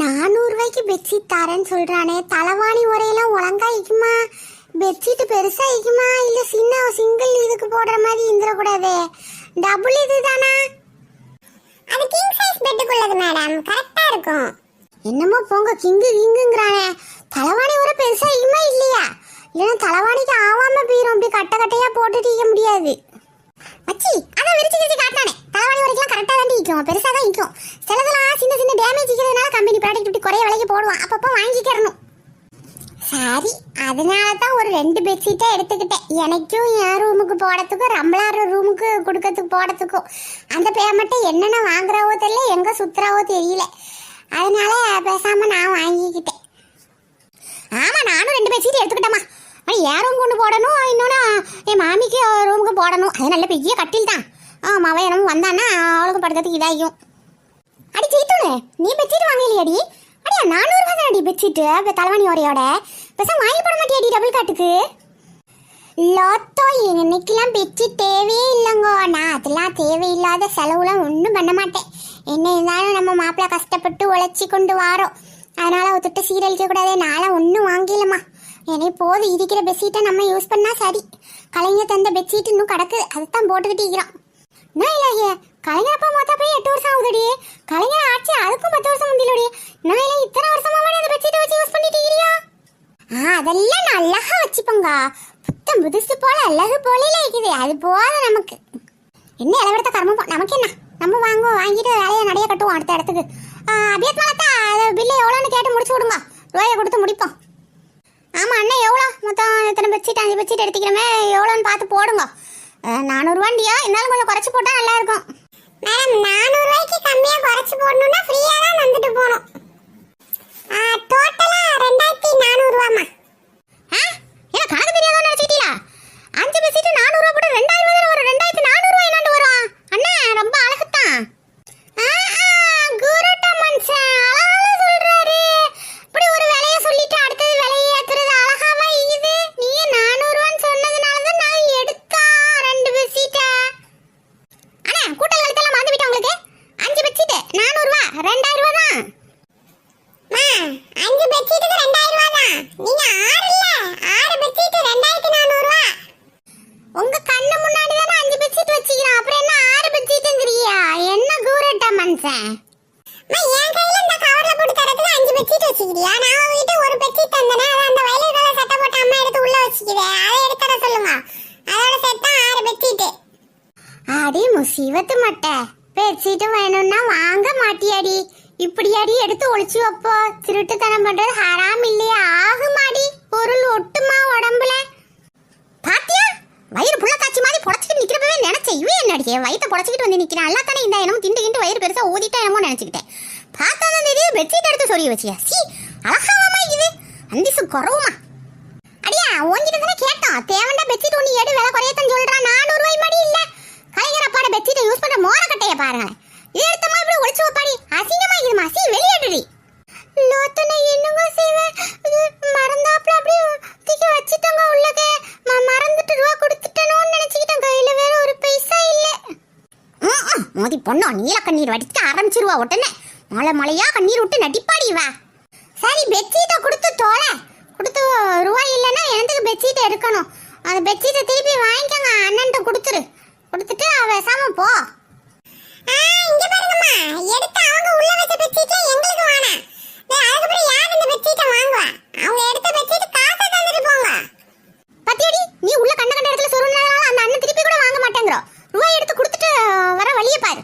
நானூறு ரூபாய்க்கு பெட்ஷீட் தரேன்னு சொல்றானே. தலைவாணி உரையெல்லாம் ஒழுங்கா இக்குமா பெட்ஷீட் பெருசா இருக்குமா இல்லை சின்ன சிங்கிள் இதுக்கு போடுற மாதிரி இருந்துடக்கூடாது. டபுள் இது தானா அது கிங் சைஸ் பெட்டுக்குள்ளது மேடம் கரெக்டாக இருக்கும். என்னமோ போங்க கிங்கு கிங்குங்கிறானே. தலைவாணி உரை பெருசாக இக்குமா இல்லையா? இல்லைன்னா தலைவாணிக்கு ஆவாம போயிடும் அப்படி கட்ட கட்டையா போட்டுட்டு இருக்க முடியாது. மச்சி அதான் விரிச்சு விரிச்சு காட்டானே தலைவாணி உரைக்கெல்லாம் கரெக்டாக நிற்கும் பெருசாக தான் நிற்கும் சிலதெல்லாம் சின்ன சின்ன டேமேஜ் இருக்கிறதுனால கம்பெனி ப்ராடக்ட் இப்படி குறைய விலைக்கு போடுவான். அப்பப்போ வாங்கிக்கிறணும். சரி அதனால தான் ஒரு ரெண்டு பெட்ஷீட்டை எடுத்துக்கிட்டேன். எனக்கும் என் ரூமுக்கு போடுறதுக்கும் ரம்பளார ரூமுக்கு கொடுக்கறதுக்கு போடுறதுக்கும் அந்த பேமெண்ட்டை என்னென்ன வாங்குறாவோ தெரியல எங்கே சுற்றுறாவோ தெரியல. அதனால பேசாமல் நான் வாங்கிக்கிட்டேன். ஆமாம் நானும் ரெண்டு பெட்ஷீட் எடுத்துக்கிட்டேம்மா. ஏன் என் ரூம் கொண்டு போடணும் இன்னொன்று என் மாமிக்கு ரூமுக்கு போடணும். அது நல்ல பெரிய கட்டில் தான் ஆ அவன் என்னமோ வந்தான்னா அவளுக்கும் படுக்கிறதுக்கு இதாகும் அடி ஜெயித்துனு. நீ பெட்ஷீட் வாங்கலையாடி. அடியா நானூறு ரூபா அடி பெட்ஷீட்டு இப்போ தலைவணி உரையோட பெருசாக வாங்கி போட மாட்டியாடி டபுள் காட்டுக்கு லோத்தோ இன்னைக்கெல்லாம் பெட்ஷீட் தேவையே இல்லைங்கோ. நான் அதெல்லாம் தேவையில்லாத செலவுலாம் ஒன்றும் பண்ண மாட்டேன். என்ன இருந்தாலும் நம்ம மாப்பிள்ளை கஷ்டப்பட்டு உழைச்சி கொண்டு வாரோம் அதனால் ஒத்துட்டு சீரழிக்க கூடாது. நான்லாம் ஒன்றும் வாங்கிலம்மா. என்னை போது இருக்கிற பெட்ஷீட்டை நம்ம யூஸ் பண்ணால் சரி. கலைஞர் தந்த பெட்ஷீட் இன்னும் கிடக்குது அதுதான் போட்டுக்கிட்டு இருக்கிறோம் நான் இல்லையே கலைஞர் அப்பா மொத்தம் போய் எட்டு வருஷம் ஆகுதுடி. கலைஞர் ஆச்சு அதுக்கும் பத்து வருஷம் முந்திலடி. நான் இல்லை இத்தனை வருஷமா அந்த பெட்ஷீட்டை வச்சு யூஸ் பண்ணிட்டு இருக்கிறியா? ஆ அதெல்லாம் நான் அழகா வச்சுப்போங்க. புத்தம் புதுசு போல அழகு போல இருக்குது அது போத நமக்கு. என்ன இளவெடுத்த கர்மம் நமக்கு என்ன? நம்ம வாங்குவோம் வாங்கிட்டு வேலையை நிறைய கட்டுவோம் அடுத்த இடத்துக்கு. அபியத் மலத்தா பில்லு எவ்வளோன்னு கேட்டு முடிச்சு விடுங்க. ரூபாயை கொடுத்து முடிப்போம். ஆமாம் அண்ணன் எவ்வளோ? மொத்தம் இத்தனை பெட்ஷீட் அஞ்சு பெட்ஷீட் எடுத்துக்கிறோமே எவ்வளோன்னு பார்த்து போடுங்க. நானூறுவாண்டியா இருந்தாலும் கொஞ்சம் குறைச்சி போட்டால் நல்லா இருக்கும். மேடம் நானூறுவாய்க்கு கம்மியாக குறைச்சி போடணும்னா ஃப்ரீயாக தான் வந்துட்டு போகணும் டோட்டலாக ரெண்டாயிரத்தி நானூறுவாம்மா ஆ என்ன கணக்கு தெரியாதோ நினச்சிட்டீங்களா அஞ்சு பெட்ஷீட் நானூறுவா போட்டு ரெண்டாயிரம் ரூபாய் வரும் ரெண்டாயிரத்தி நானூறுவா என்னாண்டு வரும் அண்ணா ரொம்ப அழகுத்தான் ஆ, ஆ, குருட்ட மனுஷன் அழகா சொல்றாரு இப்படி ஒரு விலைய சொல்லிட்டு அடுத்தது விலையை ஏத்துறது அழகாவா இருக்குது நீ நானூறுவான்னு சொன்னதுனால தான் நான் எடுத்தா ரெண்டு பெட்ஷீட்டை அண்ணா கூட்டல் கழுத்தெல்லாம் மறந்து விட்டேன் உங்களுக்கு அஞ்சு பெட்ஷீட் நானூறுவா ரெண்டாயிரம் ரூபா தான் அஞ்சு பெட்ஷீட்டுக்கு ரெண்டாயிரம் ரூபா தான். நீங்க ஆறு இல்ல ஆறு பெட்ஷீட் ரெண்டாயிரத்தி நானூறு ரூபா உங்க கண்ணு முன்னாடி தானே அஞ்சு பெட்ஷீட் வச்சுக்கிறோம். அப்புறம் என்ன ஆறு பெட்ஷீட்டுங்கிறியா என்ன கூரட்டா மனுஷன்? என் கையில இந்த கவர்ல போட்டு தரதுல அஞ்சு பெட்ஷீட் வச்சுக்கிறியா? நான் உங்ககிட்ட ஒரு பெட்ஷீட் தந்தனே அது அந்த வயலட் கலர் சட்டை போட்டு அம்மா எடுத்து உள்ள வச்சுக்கிறேன் அதை எடுத்து தர சொல்லுங்க. அதோட செட் ஆறு பெட்ஷீட் அடி முசீவத்து மட்டை. பெட்ஷீட் வேணும்னா வாங்க மாட்டியாடி. இப்படியாடி எடுத்து ஒளிச்சு வைப்போ? திருட்டுத்தனம் பண்றது ஹராம் இல்லையா. ஆகுமாடி? பொருள் ஒட்டுமா உடம்புல? பாத்தியா? வயிறு புள்ள காய்ச்சி மாதிரி புடச்சிட்டு நிக்கிறப்பவே நினைச்சேன். இவன் என்னடி? வயிற்று புடச்சிக்கிட்டு வந்து நிக்கிறான். நல்லா தானே இந்த என்னமோ திண்டு கிண்டு வயிறு பெருசா ஊதிட்டா என்னமோ நினைச்சுக்கிட்டேன். பார்த்தா தான் தெரியும் பெட்ஷீட் எடுத்து சொல்லி வச்சியா? சி அழகாவாமா இது அந்திசு குறவுமா? அடியா உங்ககிட்ட தானே கேட்டோம். தேவண்டா பெட்ஷீட் ஒன்று எடு விலை குறையத்தான் சொல்றான். நானூறு ரூபாய் மாதிரி இல்லை. கலைஞர் அப்பாட பெட்ஷீட்டை யூஸ் பண்ற கட்டையை பாருங்களேன். ஏத்தமா எடுத்தமா இப்படி ஒளிச்சு வைப்பாடி. அசிங்கமா இது மாசி வெளியேடுடி. லோத்தனை என்னங்க செய்வேன் மறந்தாப்புல அப்படியே தூக்கி வச்சுட்டோங்க உள்ளதே மறந்துட்டு ரூபா கொடுத்துட்டனோன்னு நினைச்சுக்கிட்டேன். கையில வேற ஒரு பைசா இல்ல. மோதி பொண்ணோ நீல கண்ணீர் வடிக்க ஆரம்பிச்சிருவா உடனே. மலை மலையா கண்ணீர் விட்டு நடிப்பாடி வா சரி பெட்ஷீட்டை கொடுத்து தோலை. கொடுத்து ரூபாய் இல்லைன்னா எனக்கு பெட்ஷீட்டை எடுக்கணும்? அந்த பெட்ஷீட்டை திருப்பி வாங்கிக்கோங்க. அண்ணன்ட்ட கொடுத்துரு. கொடுத்துட்டு அவ பேசாம போ இங்க பாருங்கம்மா எடுத்து அவங்க உள்ள வச்ச பெட்ஷீட்டை எங்களுக்கு வேணாம் அதுக்கப்புறம் யார் இந்த பெட்ஷீட்டை வாங்குவா அவங்க எடுத்து வச்சுட்டு காசை தந்துட்டு போங்க. பத்தியடி நீ உள்ள கண்ட கண்ட இடத்துல சொருனதால அந்த அண்ணன் திருப்பி கூட வாங்க மாட்டேங்கிறோம் ரூபாய் எடுத்து கொடுத்துட்டு வர வழிய பாரு.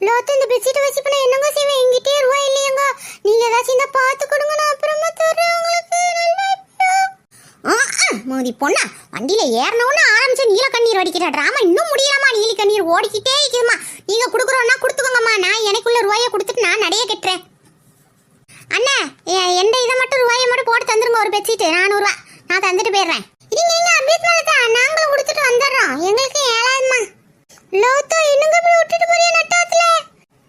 லோத்து இந்த பெட்ஷீட் வச்சு பண்ண என்னங்க செய்வேன்? எங்கிட்டே ரூபாய் இல்லையங்க. நீங்க ஏதாச்சும் இந்த பார்த்து கொடுங்க நான் அப்புறமா தரேன் உங்களுக்கு. மோதி பொண்ணா வண்டியில ஏறணும்னு ஆரம்பிச்சு நீல கண்ணீர் வடிக்கிற டிராமா இன்னும் முடியலமா நீலி கண்ணீர் ஓடிக்கிட்டே இருக்குதுமா நீங்க குடுக்குறோம்னா கொடுத்துக்கோங்கம்மா. நான் எனக்குள்ள ரூபாயை கொடுத்துட்டு நான் நடைய கட்டுறேன் அண்ணா எ- எந்த இதை மட்டும் ரூபாயை மட்டும் போட்டு தந்துருங்க ஒரு பெட்ஷீட் நானூறுவா. நான் தந்துட்டு போயிடுறேன். இங்க இங்க அபியத் மலத்தா நாங்களும் கொடுத்துட்டு வந்துடுறோம். எங்களுக்கு ஏழாதுமா லோ இன்னுங்க இப்படி விட்டுட்டு போறிய நட்டாத்துல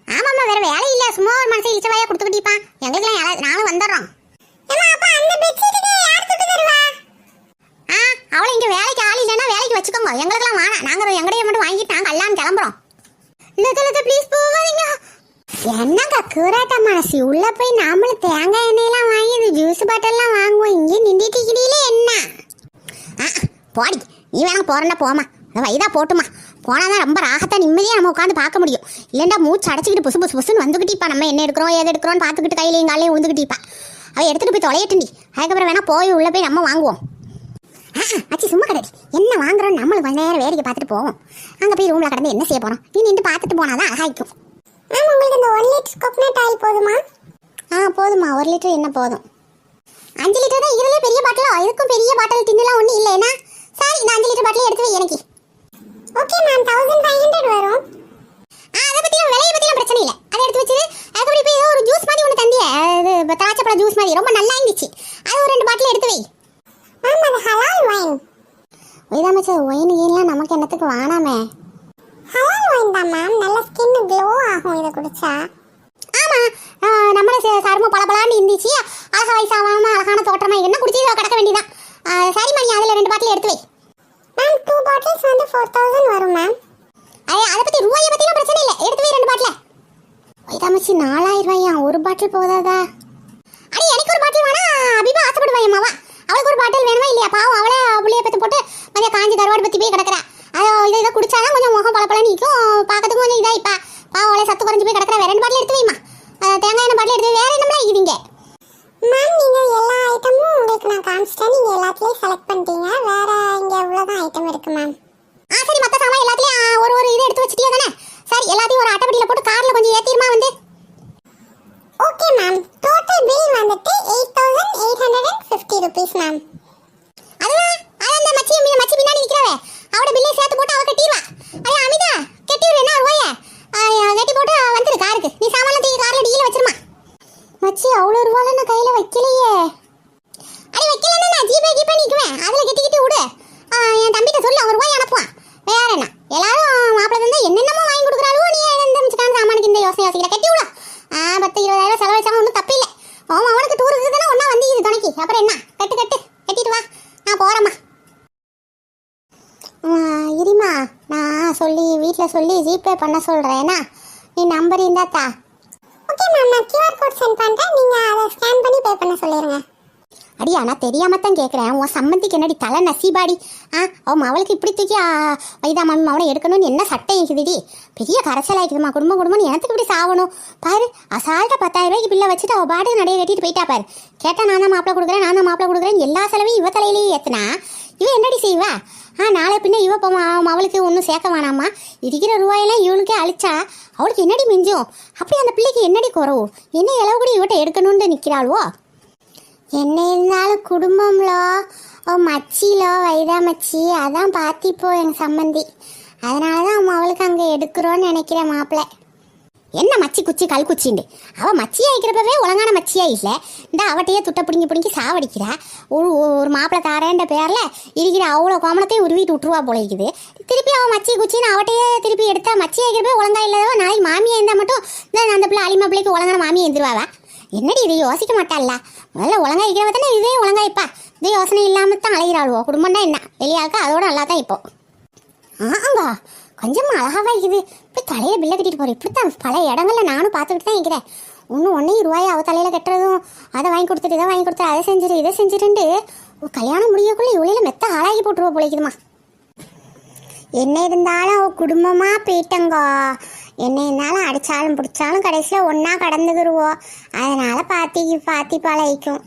ஆமாம்மா வேற வேலை இல்ல சும்மா ஒரு மனசை இச்ச வாயா கொடுத்துக்கிட்டீப்பா எங்களுக்குலாம் ஏழாது நாங்களும் வந்துடுறோம் ஆ அவளை இங்க வேலைக்கு ஆள் இல்லைன்னா வேலைக்கு வச்சுக்கோங்க எங்களுக்கெல்லாம் வேணாம் நாங்க எங்கடைய மட்டும் வாங்கிட்டு நாங்க எல்லாம் கிளம்புறோம் லத லத ப்ளீஸ் போகாதீங்க என்னங்க கூறாட்ட மனசு உள்ள போய் நாமளும் தேங்காய் எண்ணெயெல்லாம் வாங்கி இது ஜூஸ் பாட்டெல்லாம் வாங்குவோம் இங்கே நின்றுட்டு இருக்கிறீங்களே என்ன ஆ போடி. நீ வேணா போறேன்னா போமா வயதா போட்டுமா. போனால் தான் ரொம்ப ராகத்தா நிம்மதியாக நம்ம உட்காந்து பார்க்க முடியும். இல்லைண்டா மூச்சு அடைச்சிக்கிட்டு புசு புசு புசுன்னு வந்துக்கிட்டிப்பா நம்ம என்ன எடுக்கிறோம் ஏது எடுக்கிறோம்னு பார்த்துக்கிட்டு கையிலையும் காலையும் உந்துக்கிட்டிப்பா அவள் எடுத்துகிட்டு போய் தொலையட்டுண்டி அதுக்கப்புறம் வேணா போய் உள்ளே போய் நம்ம வாங்குவோம். ஆ அச்சி சும்மா கடடி என்ன வாங்குறோம் நம்மளும் கொஞ்ச நேரம் வேடிக்கை பார்த்துட்டு போவோம். அங்கே போய் ரூமில் கடந்து என்ன செய்ய போகிறோம் நீ நின்று பார்த்துட்டு போனாதான் அழகாய்க்கும் மேம் உங்களுக்கு இந்த ஒன் லிட்டர் கோகனட் ஆயில் போதுமா? ஆ போதுமா ஒரு லிட்டர் என்ன போதும்? அஞ்சு லிட்டர் தான் இதுலயே பெரிய பாட்டிலா இதுக்கும் பெரிய பாட்டில் டின்னுலாம் ஒன்றும் இல்லை. என்ன சரி இந்த அஞ்சு லிட்டர் பாட்டில் எடுத்து வை எனக்கு. Okay ma'am thousand five hundred வரும். ஆ அதை பற்றியும் விலையை பற்றியும் பிரச்சனை இல்லை. அதை எடுத்து வச்சு அதுக்கப்புறம் இப்போ ஏதோ ஒரு ஜூஸ் மாதிரி ஒன்று தந்தியே. அது திராட்சைப்பழம் ஜூஸ் மாதிரி. ரொம்ப நல்லா இருந்துச்சு. அது ஒரு ரெண்டு பாட்டில் எடுத்து வை. மேம் அது ஹலால் வைன் வைதாமச்ச ஒயின் கீன்லாம் நமக்கு என்னத்துக்கு வானாமே. ஹலால் வைன் தான் மேம் நல்ல ஸ்கின் க்ளோ ஆகும் இதை குடிச்சா. ஆமா. நம்மள சருமம் பளபளான்னு இருந்துச்சு. அழகா வயசாகாம அழகான தோற்றமா என்ன குடிச்சு கிடக்க வேண்டியதான் சரி மணி அதில் ரெண்டு பாட்டில் எடுத்து வை. பாட்டில்ஸ் வந்து ஃபோர் தௌசண்ட் வரும் மேம் ஐயா அதை பற்றி ரூபாயை பற்றிலாம் பிரச்சனை இல்லை. எடுத்து வை ரெண்டு பாட்டில். வைதாமச்சி நாலாயிரம் ரூபாயா? ஒரு பாட்டில் போதாதா? அடி எனக்கு ஒரு பாட்டில் வேணா. அபிபா ஆசைப்படுவாயம்மாவா அவளுக்கு ஒரு பாட்டில் வேணுமா இல்லையா? பாவம் அவளே புளிய பத்து போட்டு மதிய காஞ்சி கருவாடு பற்றி போய் கிடக்குறா. அது இதை இதை குடிச்சாதான் கொஞ்சம் முகம் பளபளன்னு நிற்கும் பார்க்கறதுக்கு கொஞ்சம் இதா இப்பா பாவம் அவளே சத்து குறைஞ்சு போய் கிடக்குறா. வேற ரெண்டு பாட்டில் எடுத்து வைமா தேங்காய் எண்ணெய் பாட்டில் எடுத்து. வேற என்னம்லாம் இருக்குதுங்க மேம் நீங்க எல்லா ஐட்டமும் உங்களுக்கு நான் காமிச்சிட்டேன். நீங்க எல்லாத்துலயும் செலக்ட் பண்ணிட்டீங்க. வேற எவ்வளவுதான் ஐட்டம் இருக்கு மேம் ஆ சரி மற்ற சாமான் எல்லாத்துலயும் ஒரு ஒரு இது எடுத்து வச்சிட்டியோ தானே? சரி எல்லாத்தையும் ஒரு அட்டைப்பட்டியில் போட்டு காரில் கொஞ்சம் ஏற்றிடுமா வந்து? ஓகே மேம் டோட்டல் பில் வந்துட்டு eight thousand eight hundred and fifty rupees ma'am அதுதான் அது அந்த மச்சி மீ மச்சி பின்னாடி நிற்கிறவ அவட பில்லை சேர்த்து போட்டு அவ கட்டிடுவா ஐயா அமிதா கட்டிவிடு என்ன ரூபாய? கட்டி போட்டு வந்துரு காருக்கு. நீ சாமான் தூக்கி காரில் டீல வச்சிருமா? மச்சி அவ்வளோ ரூபால நான் கையில் வைக்கலையே. அடி வைக்கலன்னா நான் ஜிபே கீபே நிற்குவேன் அதில் கட்டிக்கிட்டு விடு. என் தம்பிட்ட சொல்லு அவன் ரூபாய் அனுப்புவான். வேற என்ன? எல்லாரும் மாப்பிள்ளை வந்து என்னென்னமோ வாங்கி கொடுக்குறாளோ நீ எழுந்திருச்சுக்கான சாமானுக்கு இந்த யோசனை யோசிக்கல? கட்டி விடு. ஆ பத்து இருபதாயிரம் செலவழிச்சாலும் ஒன்றும் தப்பு இல்லை. அவன் அவனுக்கு டூர் இருக்குதுன்னா ஒன்றா வந்து இது துணைக்கு. அப்புறம் என்ன? கட்டு கட்டு. கட்டிட்டு வா. நான் போகிறேம்மா இருமா நான் சொல்லி வீட்டில் சொல்லி ஜிபே பண்ண சொல்கிறேன்னா நீ நம்பர் இருந்தாத்தா ஓகே மேம் நான் கியூஆர் கோட் சென்ட் பண்ணுறேன் நீங்கள் அதை ஸ்கேன் பண்ணி பே பண்ண சொல்லிடுங்க அடியா நான் தெரியாம தான் கேட்குறேன் உன் சம்மந்திக்கு என்னடி தலை நசிபாடி? ஆ அவன் அவளுக்கு இப்படி தூக்கி வைதா மாமி அவனை எடுக்கணும்னு என்ன சட்டம் இருக்குதுடி பெரிய கரைச்சல் இருக்குதுமா குடும்பம் குடும்பம்னு எனக்கு இப்படி சாவணும். பாரு அசால்ட்டாக பத்தாயிரம் ரூபாய்க்கு பில்லை வச்சுட்டு அவள் பாட்டு நடைய கட்டிட்டு போயிட்டா பாரு. கேட்டால் நான் தான் மாப்பிள்ளை கொடுக்குறேன் நான் தான் மாப்பிள்ளை கொடுக்குறேன் எல்லா செலவையும் இவ தலையிலேயே ஏற்றுனா இவன் என்னடி செய்வா? ஆ நாளை பின்ன இவ இப்போ அவளுக்கு ஒன்றும் சேர்க்க வேணாமா? இருக்கிற ரூபாயெல்லாம் இவளுக்கே அழிச்சா அவளுக்கு என்னடி மிஞ்சும்? அப்படி அந்த பிள்ளைக்கு என்னடி குறவு? என்ன இளவு கூட இவட்ட எடுக்கணும்னு நிற்கிறாள்வோ என்ன இருந்தாலும் குடும்பம்லோ ஓ மச்சிலோ வைதா மச்சி அதான் பார்த்திப்போ என் சம்மந்தி அதனால தான் அவன் அவளுக்கு அங்கே எடுக்கிறோன்னு நினைக்கிறேன் மாப்பிள்ளை என்ன மச்சி குச்சி கல் குச்சிண்டு? அவள் மச்சியா இருக்கிறப்பவே ஒழுங்கான மச்சியாக இல்லை. இந்த அவட்டையே துட்டை பிடிங்கி பிடிங்கி சாவடிக்கிறா. ஒரு ஒரு மாப்பிள்ளை தாரேன்ற பேரில் இருக்கிற அவ்வளோ கோமணத்தையும் உருவிட்டு விட்டுருவா போல இருக்குது. திருப்பி அவன் மச்சி குச்சின்னு அவட்டையே திருப்பி எடுத்தா மச்சியா இருக்கிறப்ப ஒழுங்கா இல்லாதவ நாளைக்கு மாமியாக இருந்தால் மட்டும் இந்த அந்த பிள்ளை அலிமா பிள்ளைக்கு ஒழுங்கான மாமியை இருந்துருவாவா? என்னடி இது? யோசிக்க மாட்டாள்ல. முதல்ல ஒழுங்கா இருக்கிறவ தானே இதே ஒழுங்கா இப்பா இது யோசனை இல்லாமல் தான் அலைகிறாளுவோ குடும்பம்னா என்ன? வெளியாக்க அதோட நல்லா தான் இப்போ. ஆங்க கொஞ்சம் அழகாவா இருக்குது. இப்போ தலையில பில்லை கட்டிட்டு போறேன். இப்படித்தான் பல இடங்கள்ல நானும் பார்த்துக்கிட்டு தான் இருக்கிறேன். ஒன்று ஒன்றே ரூபாய் அவ தலையில கட்டுறதும் அதை வாங்கி கொடுத்துட்டு இதை வாங்கி கொடுத்து அதை செஞ்சுட்டு இதை செஞ்சுட்டு கல்யாணம் முடியக்குள்ள இவ்வளோ மெத்த ஆளாகி போட்டுருவோம் பிழைக்குதுமா என்ன இருந்தாலும் குடும்பமாக குடும்பமா போயிட்டங்கோ. என்ன இருந்தாலும் அடித்தாலும் பிடிச்சாலும் கடைசியில் ஒன்றா கடந்துக்கிடுவோம் அதனால் பாத்தி பாத்தி பழகிக்கும்.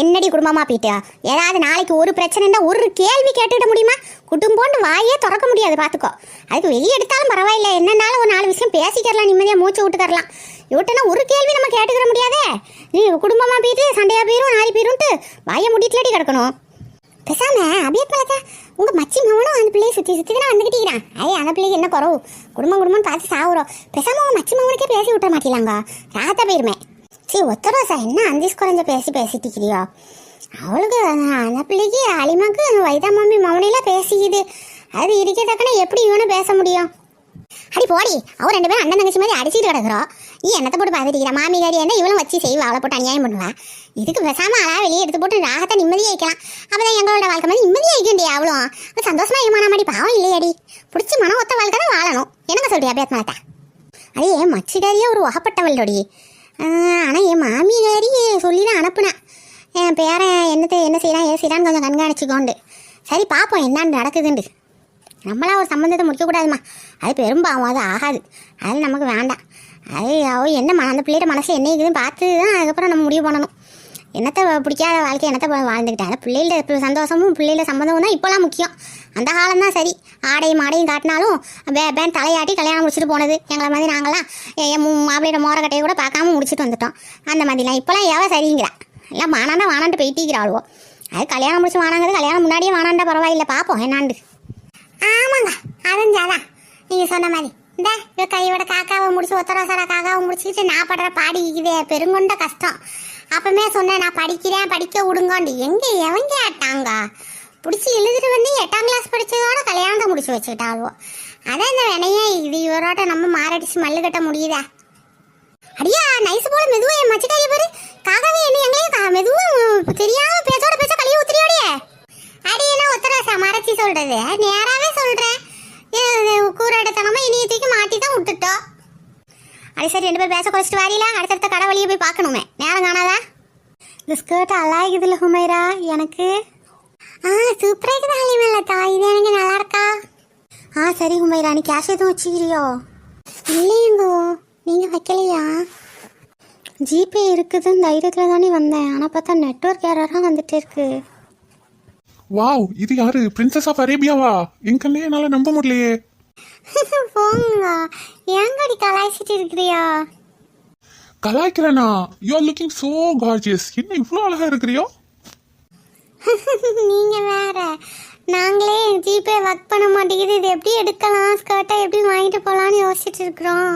என்னடி குடும்பமா பீட்டியா ஏதாவது நாளைக்கு ஒரு பிரச்சனைன்னா ஒரு கேள்வி கேட்டுக்கிட முடியுமா? குடும்பம்னு வாயே திறக்க முடியாது பார்த்துக்கோ அதுக்கு வெளியே எடுத்தாலும் பரவாயில்ல. என்னன்னாலும் ஒரு நாலு விஷயம் பேசிக்கிறலாம் நிம்மதியாக மூச்சு விட்டு தரலாம். இவட்டனா ஒரு கேள்வி நம்ம கேட்டுக்கிற முடியாதே. நீ குடும்பமா போயிட்டு சண்டையாக போயிரும் நாலு போயிரும்ட்டு வாயை முடிட்டுலடி கிடக்கணும். பேசாம அப்படியே பழக்கா உங்க மச்சி மகனும் அந்த பிள்ளையை சுத்தி சுத்தி தான் வந்துகிட்டீங்கிறான் இருக்கிறான். அந்த பிள்ளைக்கு என்ன குறவு? குடும்பம் குடும்பம்னு பார்த்து சாவுறோம். பேசாம உங்க மச்சி மகனுக்கே பேசி விட்ட மாட்டீங்களாங்க? ராத்த போயிருமே. சரி ஒத்தரோ சார் என்ன அந்திஸ் குறைஞ்ச பேசி பேசிட்டு இருக்கிறியோ? அவளுக்கு அந்த- பிள்ளைக்கு அலிமாக்கு வைதா மம்மி மவனையில பேசிக்குது. அது இருக்கத்தக்கன எப்படி இவனும் பேச முடியும்? அடி போடி அவர் ரெண்டு பேரும் அண்ணன் தங்கச்சி மாதிரி அடிச்சுட்டு கிடக்குறோம். நீ என்னத்தை போட்டு பார்த்துட்டு மாமிகாரி என்ன இவளும் வச்சு செய்வா? அவளை போட்டு அநியாயம் பண்ணுவா? இதுக்கு பேசாம அழகா வெளியே எடுத்து போட்டு ராகத்தை நிம்மதியா வைக்கலாம். அப்பதான் எங்களோட வாழ்க்கை மாதிரி நிம்மதியா வைக்கண்டியா அவளும். அவ சந்தோஷமா இருமானா மாடி? பாவம் இல்லையாடி. பிடிச்சி மனம் ஒத்த வாழ்க்கை தான் வாழணும். என்னங்க சொல்றியா அபியாத் மலத்தா அதே என் மச்சிகாரியே ஒரு வகப்பட்டவளோடி ஆனால் என் மாமியாரி சொல்லி தான் அனுப்புனேன் என் பேரன் என்னத்தை என்ன செய்கிறான் ஏன் செய்கிறான்னு கொஞ்சம் கண்காணிச்சுக்கோண்டு. சரி பார்ப்போம் என்னான்னு நடக்குதுண்டு. நம்மளா ஒரு சம்மந்தத்தை முடிக்கக்கூடாதுமா அது பெரும்பாவம் அது ஆகாது. அது நமக்கு வேண்டாம். அது அவ என்ன ம- அந்த பிள்ளையோட மனசு என்ன இருக்குதுன்னு பார்த்து தான் அதுக்கப்புறம் நம்ம முடிவு பண்ணணும். என்னத்தை பிடிக்காத வாழ்க்கை என்னத்தை வாழ்ந்துக்கிட்டேன் அந்த பிள்ளைகள சந்தோஷமும் பிள்ளைகள சம்மந்தமும் தான் இப்போலாம் முக்கியம். அந்த காலம் தான் சரி. ஆடையும் மாடையும் காட்டினாலும் பே பேன் தலையாட்டி கல்யாணம் முடிச்சுட்டு போனது. எங்களை மாதிரி நாங்களாம் என் மாப்பிள்ளையோட மோரக்கட்டையை கூட பார்க்காம முடிச்சுட்டு வந்துட்டோம். அந்த மாதிரிலாம். இப்போலாம் எவ சரிங்கிறா? எல்லாம் வானாண்டா வானாண்டு போயிட்டிக்கிறாளுவோ அது கல்யாணம் முடிச்சு வானாங்கிறது கல்யாணம் முன்னாடியே வானாண்டா பரவாயில்லை. பார்ப்போம் என்னாண்டு ஆமாங்க அதுஞ்சாதான் நீங்கள் சொன்ன மாதிரி. இந்த இவ கையோட காக்காவை முடிச்சு ஒத்தரோசரா காக்காவை முடிச்சுக்கிட்டு நான் படுற பாடி இதே பெருங்கொண்ட கஷ்டம். அப்பவுமே சொன்னேன் நான் படிக்கிறேன் படிக்க விடுங்கண்டு எங்கே எவன் கேட்டாங்க பிடிச்சி எழுதிட்டு வந்து எட்டாம் கிளாஸ் படித்ததோட கல்யாணத்தை முடிச்சு வச்சுக்கிட்டாளுவோ. அதான் இந்த வினையே இது இவரோட நம்ம மாரடிச்சு மல்லு கட்ட முடியுதா? அடியா நைஸ் போல மெதுவாக என் மச்சிக்காரிய பாரு. காக்காவே என்ன எங்களையும் கா- தெரியாமல் உம், தெரியாம பேச்சோட பேச்ச கழிய அடி என்ன உத்தரவாசா மறைச்சி சொல்றது? நேராவே சொல்றேன். கூறடத்தனமா இனிய தூக்கி மாட்டி தான் விட்டுட்டோம் அடி சரி ரெண்டு பேர் பேச குறைச்சிட்டு வரீங்களா அடுத்தடுத்த கடை வழியை போய் பார்க்கணுமே. நேரம் காணாதா? இந்த ஸ்கர்ட் அழகுதுல ஹுமைரா எனக்கு? ஆ சூப்பராக இருக்குது ஹலிமல்லத்தா இது எனக்கு நல்லா இருக்கா? ஆ சரி ஹுமைரா நீ கேஷ் எதுவும் வச்சுக்கிறியோ? இல்லையங்கோ நீங்கள் வைக்கலையா? ஜிபே இருக்குதுன்னு தைரியத்தில் தானே வந்தேன். ஆனால் பார்த்தா நெட்ஒர்க் ஏரராக வந்துட்டு இருக்குது வாவ் இது யாரு? பிரின்சஸ் ஆஃப் அரேபியாவா என் கண்ணே என்னால நம்ப முடியலையே. போங்க ஏங்கடி கலாய்ச்சிட்டு இருக்கிறியா? கலாய்க்கிறேனா? You are looking so gorgeous என்ன இவ்வளோ அழகா இருக்கிறியோ? நீங்க வேற. நாங்களே ஜிபே ஒர்க் பண்ண மாட்டேங்குது. இது எப்படி எடுக்கலாம்? ஸ்கர்ட்டை எப்படி வாங்கிட்டு போகலான்னு யோசிச்சுட்டு இருக்கிறோம்.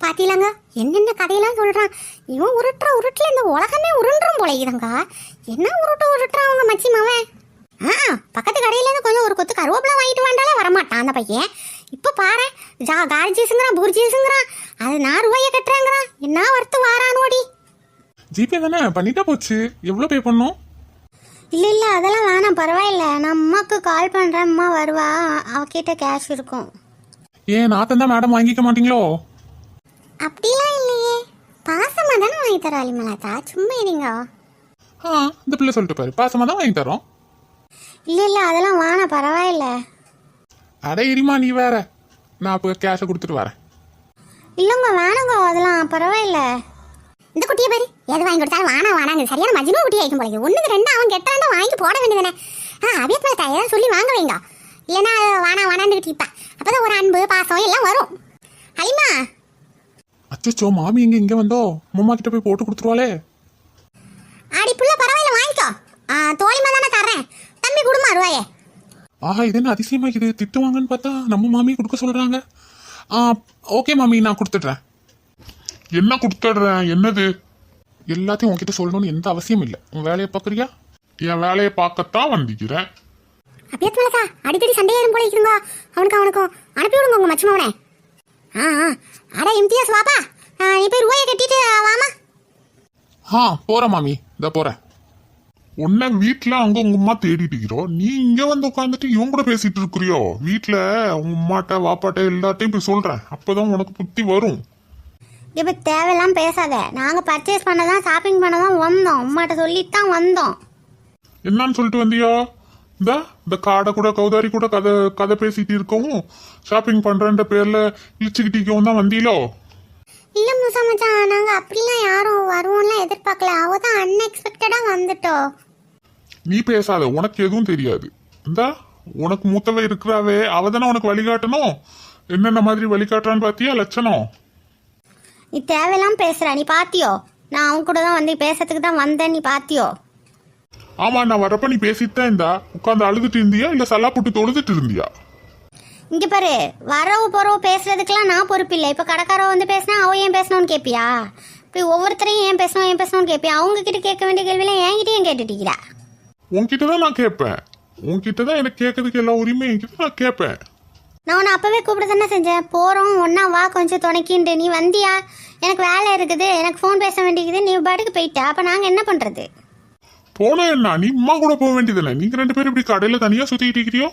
பாத்தீங்களாங்க? என்னென்ன கதையெல்லாம் சொல்றான்? இவன் உருட்டுற உருட்டுல இந்த உலகமே உருண்டுரும் போலைக்குதாங்க என்ன உருட்டு உருட்டுறான் அவங்க மச்சி மவன்? ஆ பக்கத்து கடையில இருந்து கொஞ்சம் ஒரு கொத்து கருவேப்பிலை வாங்கிட்டு வந்தாலே வரமாட்டான் அந்த பையன். இப்போ பாரு ஜா கார்ஜிஸுங்கிறான் பூர்ஜிஸுங்கிறான் அது நான் ரூபாயை கட்டுறேங்கிறான். என்ன வறுத்து வாரான் ஓடி ஜிபே தானே? பண்ணிட்டா போச்சு. எவ்வளோ பே பண்ணோம்? இல்லை இல்லை அதெல்லாம் வேணாம் பரவாயில்ல. நான் அம்மாவுக்கு கால் பண்ணுறேன் அம்மா வருவா. அவகிட்ட கேஷ் இருக்கும். ஏன் நாத்தம் தான் மேடம் வாங்கிக்க மாட்டீங்களோ? அப்படிலாம் இல்லையே. பாசமாக தானே வாங்கி தர அலிமலாத்தா? சும்மா இருங்க. ஆ இந்த பிள்ளை சொல்லிட்டு பாரு. பாசமாக தான் வாங்கி தரோம். இல்லை இல்லை அதெல்லாம் வேணாம் பரவாயில்ல. அட இரிமா நீ வேற. நான் அப்போ கேஷை கொடுத்துட்டு வரேன். இல்லைங்க வேணாங்க அதெல்லாம் பரவாயில்ல. இந்த குட்டியை பாரு. எது வாங்கி கொடுத்தாலும் வானா வானாங்க சரியான மஜ்னு குட்டி ஆயிக்கும் போல ஒன்றுக்கு ரெண்டு அவன் கெட்டாண்டா வாங்கி போட வேண்டியதானே ஆ அபியத் மேலத்தா ஏதாவது சொல்லி வாங்க வைங்க. இல்லைன்னா அது வானா வானான்னு இருப்பா அப்பதான் ஒரு அன்பு பாசம் எல்லாம் வரும். அலிமா அச்சோ மாமி எங்க இங்க வந்தோ? மும்மா கிட்ட போய் போட்டு கொடுத்துருவாளே. ஆடி புள்ள பரவாயில்ல வாங்கிக்கோ. ஆ, தோழிமா தானே தர்றேன். தம்பி குடுமா ரூபாயே ஆஹா இது என்ன அதிசயமா இது திட்டுவாங்கன்னு பார்த்தா நம்ம மாமி கொடுக்க சொல்றாங்க. ஆ ஓகே மாமி நான் கொடுத்துட்றேன். என்ன கொடுத்துட்றேன் என்னது? எல்லாத்தையும் உன்கிட்ட சொல்லணும்னு எந்த அவசியம் இல்லை. உன் வேலையை பார்க்குறியா? என் வேலையை பார்க்கத்தான் வந்திக்கிறேன் அபியத் மலக்கா அடிக்கடி சண்டையாயிரும் போல இருக்குங்க அவனுக்கு அவனுக்கும். அனுப்பி விடுங்க உங்க மச்சமாவனே. ஆ ஆ. அட இம்தியாஸ் வாப்பா. நீ போய் ரூபாயை கட்டிட்டு வாமா. ஆ போறேன் மாமி. இதோ போறேன். உன்னை வீட்ல அங்க உங்க அம்மா தேடிட்டு இருக்கிறோம் நீ இங்க வந்து உட்காந்துட்டு இவன் கூட பேசிட்டு இருக்கிறியோ? வீட்ல உங்க அம்மாட்ட வாப்பாட்ட எல்லாத்தையும் போய் சொல்றேன். அப்பதான் உனக்கு புத்தி வரும். இப்போ தேவையில்லாம பேசாத. நாங்கள் பர்ச்சேஸ் பண்ண தான் ஷாப்பிங் பண்ண தான் வந்தோம். அம்மாட்ட சொல்லிட்டு தான் வந்தோம். என்னன்னு சொல்லிட்டு வந்தியா? இந்த இந்த காடை கூட கௌதாரி கூட கதை கதை பேசிட்டு இருக்கவும் ஷாப்பிங் பண்றேன்ற பேர்ல இழிச்சுக்கிட்டிக்கவும் தான் வந்தீங்களோ இல்லை முசா மச்சான் நாங்கள் அப்படிலாம் யாரும் வருவோம்லாம் எதிர்பார்க்கல. அவ தான் அன்எக்ஸ்பெக்டடாக வந்துட்டோம். நீ பேசாத உனக்கு எதுவும் தெரியாது. இந்த உனக்கு மூத்தவ இருக்கிறாவே அவ தானே உனக்கு வழிகாட்டணும்? என்னென்ன மாதிரி வழிகாட்டுறான்னு பாத்தியா லட்சணம்? நீ தேவையில்லாம பேசுற நீ பாத்தியோ? நான் அவன் கூட தான் வந்து பேசுறதுக்கு தான் வந்தேன் நீ பாத்தியோ? ஆமா நான் வரப்ப நீ பேசிட்டு தான் இருந்தா உட்காந்து அழுதுட்டு இருந்தியா இல்ல சல்லா போட்டு தொழுதுட்டு இருந்தியா? இங்க பாரு வரவு போறவு பேசுறதுக்கெல்லாம் நான் பொறுப்பு இல்லை. இப்போ கடைக்காரவ வந்து பேசினா அவ ஏன் பேசணும்னு கேட்பியா இப்போ ஒவ்வொருத்தரையும் ஏன் பேசணும் ஏன் பேசணும்னு கேட்பியா அவங்க கிட்ட கேட்க வேண்டிய கேள்வியெல்லாம் என்கிட்டயும் கேட்டுட்டீங்களா உன்கிட்ட தான் நான் கேட்பேன். உன்கிட்ட தான் எனக்கு கேட்கறதுக்கு எல்லா உரிமையும் என்கிட்ட நான் கேட்பேன். நான் உன்னை அப்பவே கூப்பிட தானே செஞ்சேன். போறோம் ஒன்னா வா கொஞ்சம் துணைக்கிண்டு. நீ வந்தியா? எனக்கு வேலை இருக்குது. எனக்கு ஃபோன் பேச வேண்டியது. நீ பாட்டுக்கு போயிட்ட அப்ப நாங்க என்ன பண்றது? போன என்ன? நீ அம்மா கூட போக வேண்டியதில்லை. நீங்க ரெண்டு பேரும் இப்படி கடையில தனியா சுத்திட்டு இருக்கிறியோ?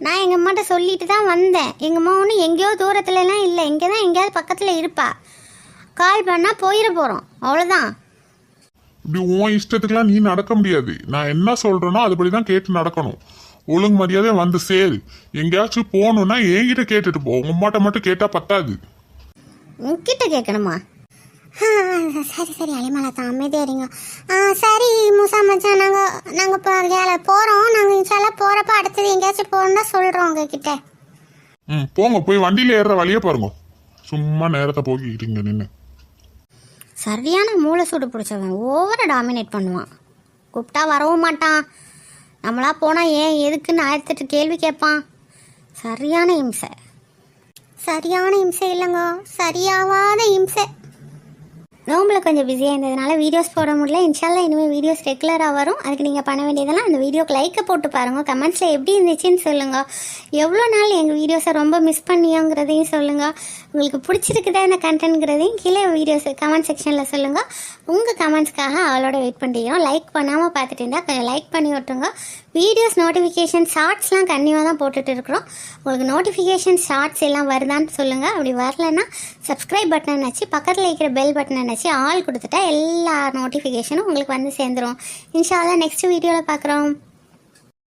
நான் எங்கள் அம்மாட்ட சொல்லிட்டு தான் வந்தேன். எங்கள் அம்மா ஒன்றும் எங்கேயோ தூரத்துலலாம் இல்லை. இங்கே தான் எங்கேயாவது பக்கத்தில் இருப்பா. கால் பண்ணால் போயிட போகிறோம் அவ்வளோதான் இப்படி உன் இஷ்டத்துக்குலாம் நீ நடக்க முடியாது. நான் என்ன சொல்றேனோ அதுபடி தான் கேட்டு நடக்கணும். ஒழுங்கு மரியாதை வந்து சேரு. எங்கேயாச்சும் போகணும்னா என்கிட்ட கேட்டுட்டு போ. உங்க அம்மாட்ட மட்டும் கேட்டா பத்தாது. உங்ககிட்ட கேட்கணுமா? சரி சரி அலிமலா தான் அமைதியா இருங்க. சரி மூசா மச்சான் நாங்க நாங்க இப்போ வேலை போறோம். நாங்க இன்ஷால்லா போறப்ப அடுத்தது எங்கேயாச்சும் போகணும்னா சொல்றோம் உங்ககிட்ட. ம் போங்க. போய் வண்டியில ஏறுற வழியே பாருங்க. சும்மா நேரத்தை போக்கிக்கிட்டீங்க நின்று சரியான மூளை சூடு பிடிச்சவன். ஓவர டாமினேட் பண்ணுவான். கூப்பிட்டா வரவும் மாட்டான். நம்மளா போனால் ஏன் எதுக்குன்னு ஆயிரத்தெட்டு கேள்வி கேட்பான். சரியான இம்சை. சரியான இம்சை இல்லைங்க. சரியாவாத இம்சை. நோம்பில் கொஞ்சம் பிஸியாக இருந்ததுனால வீடியோஸ் போட முடியல. இன்ஷால்லாம் இனிமேல் வீடியோஸ் ரெகுலராக வரும். அதுக்கு நீங்கள் பண்ண வேண்டியதெல்லாம் அந்த வீடியோக்கு லைக்கை போட்டு பாருங்கள் கமெண்ட்ஸில் எப்படி இருந்துச்சுன்னு சொல்லுங்கள் எவ்வளோ நாள் எங்கள் வீடியோஸை ரொம்ப மிஸ் பண்ணியோங்கிறதையும் சொல்லுங்கள் உங்களுக்கு பிடிச்சிருக்குதா இந்த கண்டென்ட்ங்கிறதையும் கீழே வீடியோஸ் கமெண்ட் செக்ஷனில் சொல்லுங்கள் உங்கள் கமெண்ட்ஸ்க்காக அவளோட வெயிட் பண்ணிக்கிறோம் லைக் பண்ணாமல் பார்த்துட்டு இருந்தால் கொஞ்சம் லைக் பண்ணி விட்டுருங்க. வீடியோஸ் நோட்டிஃபிகேஷன் ஷார்ட்ஸ்லாம் கண்டிப்பாக தான் போட்டுட்டு இருக்கிறோம். உங்களுக்கு நோட்டிஃபிகேஷன் ஷார்ட்ஸ் எல்லாம் வருதான்னு சொல்லுங்கள் அப்படி வரலன்னா சப்ஸ்கிரைப் பட்டன் வச்சு பக்கத்தில் இருக்கிற பெல் பட்டனை வச்சு ஆல் கொடுத்துட்டா எல்லா நோட்டிஃபிகேஷனும் உங்களுக்கு வந்து சேர்ந்துரும். இன்ஷால்லா நெக்ஸ்ட் வீடியோவில் பார்க்குறோம்.